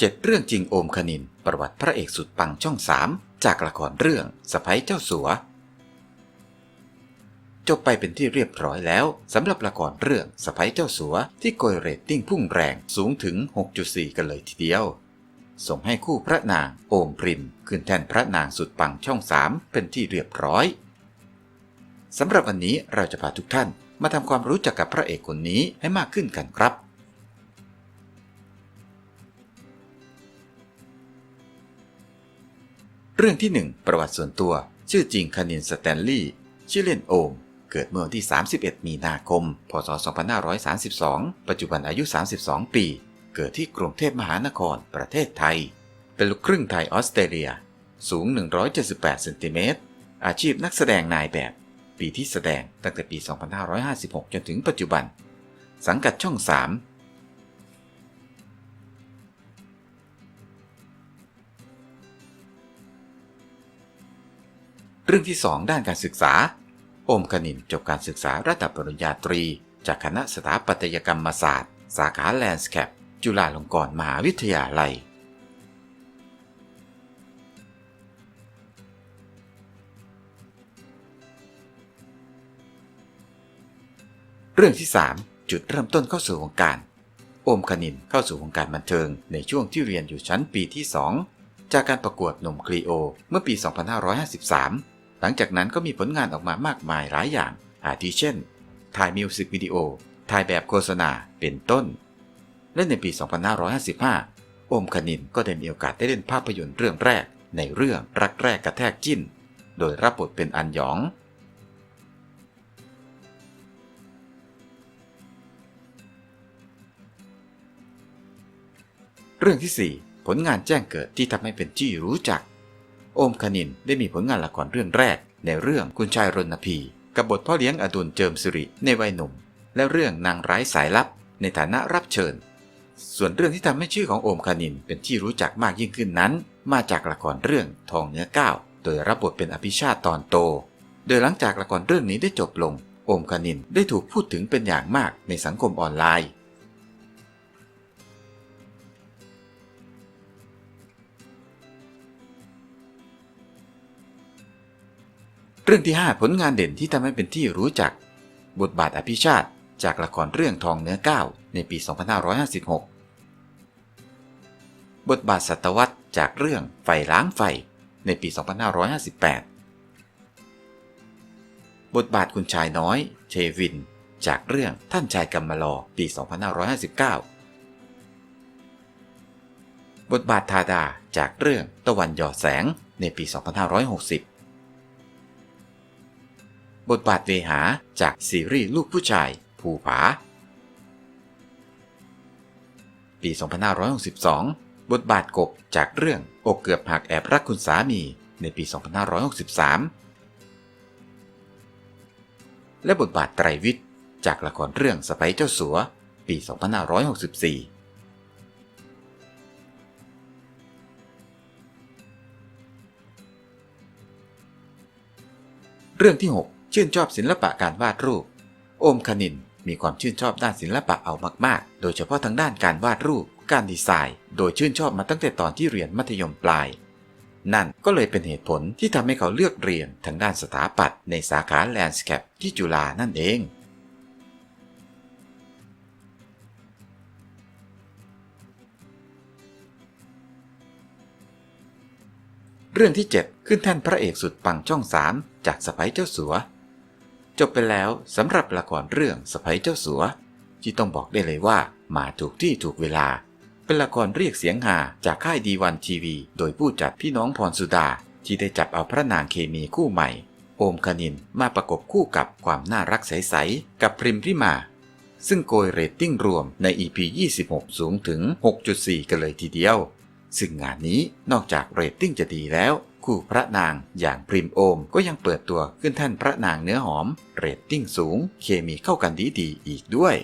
7 เรื่องจริงโอมคณิน ประวัติพระเอกสุดปังช่อง3จากละครเรื่องสไปเจ้าสัว จบไปเป็นที่เรียบร้อยแล้วสำหรับละครเรื่องสไปเจ้าสัว ที่โกยเรตติ้งพุ่งแรงสูงถึง 6.4 กันเลยทีเดียว ส่งให้คู่พระนางโอมพริม ขึ้นแทนพระนางสุดปังช่อง3เป็นที่เรียบร้อยสำหรับวันนี้เราจะพาทุกท่านมาทำความรู้จักกับพระเอกคนนี้ให้มากขึ้นกันครับ เรื่องที่ 1 ประวัติส่วนตัว ชื่อจริงคณินสแตนลีย์ชื่อเล่นโอม เกิดเมื่อวันที่ 31 มีนาคม พศ 2532 ปัจจุบันอายุ 32 ปี เกิดที่กรุงเทพมหานคร ประเทศไทย เป็นลูกครึ่งไทยออสเตรเลีย สูง 178เซนติเมตร อาชีพนักแสดงนายแบบ ปีที่แสดงตั้งแต่ปี 2556 จนถึงปัจจุบัน สังกัดช่อง 3 เรื่องที่ 2 ด้านการศึกษา โอมคณินจบการศึกษาระดับปริญญาตรี จากคณะสถาปัตยกรรมศาสตร์ สาขาแลนด์สแคปจุฬาลงกรณ์มหาวิทยาลัย เรื่องที่ 3 จุดเริ่มต้นเข้าสู่วงการ โอมคณินเข้าสู่วงการบันเทิงในช่วงที่เรียนอยู่ชั้นปีที่ 2 จากการประกวดหนุ่มคลีโอ เมื่อปี 2553 หลังจากนั้นก็มีผลงานออกมามากมายหลายอย่าง อาทิเช่น ถ่ายมิวสิกวิดีโอ ถ่ายแบบโฆษณา เป็นต้น และในปี 2555โอมคณินก็ได้มีโอกาสได้เล่นภาพยนตร์เรื่องแรก ในเรื่องรักแรกกระแทกจิ้น โดยรับบทเป็นอันหยอง เรื่องที่ 4 ผลงานแจ้งเกิดที่ทำให้เป็นที่รู้จัก โอมคณินได้มีผลงานละครเรื่องแรก ในเรื่องคุณชายรณพีกับบทพ่อเลี้ยงอดุลเจิมสิริในวัยหนุ่ม และเรื่องนางร้ายสายลับ ในฐานะรับเชิญ ส่วนเรื่องที่ทำให้ชื่อของโอมคณินเป็นที่รู้จักมากยิ่งขึ้นนั้น มาจากละครเรื่องทองเนื้อก้าวโดยรับบทเป็นอภิชาติตอนโต โดยหลังจากละครเรื่องนี้ได้จบลง โอมคณินได้ถูกพูดถึงเป็นอย่างมากในสังคมออนไลน์ เรื่องที่ 5 ผลงานเด่นที่ทำให้เป็นที่รู้จัก บทบาทอภิชาติจากละครเรื่องทองเนื้อก้าวในปี 2556 บทบาทสัตวัตจากเรื่องไฟล้างไฟในปี 2558 บทบาทคุณชายน้อย เชวิน จากเรื่องท่านชายกำมะลอปี 2559 บทบาททาดาจากเรื่องตะวันหยอดแสงในปี 2560 บทบาทเวหาจากซีรีส์ลูกผู้ชาย ภูผา ปี 2562 บทบาทกบจากเรื่องอกเกือบหักแอบรักคุณสามีในปี 2563 และบทบาทไตรวิทย์จากละครเรื่องสไปเจ้าสัว ปี 2564เรื่องที่ 6 ชื่นชอบศิลปะการวาดรูป โอมคณินมีความชื่นชอบด้านศิลปะเอามากๆ โดยเฉพาะทางด้านการวาดรูป การดีไซน์ โดยชื่นชอบมาตั้งแต่ตอนที่เรียนมัธยมปลาย นั่นก็เลยเป็นเหตุผลที่ทำให้เขาเลือกเรียนทางด้านสถาปัตย์ในสาขาแลนด์สเคปที่จุฬานั่นเองเรื่องที่ 7 ขึ้นแท่นพระเอกสุดปังช่อง3จากสไปเจ้าสัว จบไปแล้วสำหรับละครเรื่องสไปเจ้าสัว ที่ต้องบอกได้เลยว่ามาถูกที่ถูกเวลา เป็นละครเรียกเสียงหาจากค่ายดีวันทีวี โดยผู้จัดพี่น้องพรสุดา ที่ได้จับเอาพระนางเคมีคู่ใหม่ โอมคณินมาประกบคู่กับความน่ารักใสๆกับพริมพิมา ซึ่งโกยเรตติ้งรวมใน EP 26 สูงถึง 6.4 กันเลยทีเดียว ซึ่งงานนี้นอกจากเรตติ้งจะดีแล้ว คู่พระนางอย่างพริมโอม ก็ยังเปิดตัวขึ้นแท่นพระนางเนื้อหอม เรตติ้งสูง เคมีเข้ากันดีดีอีกด้วย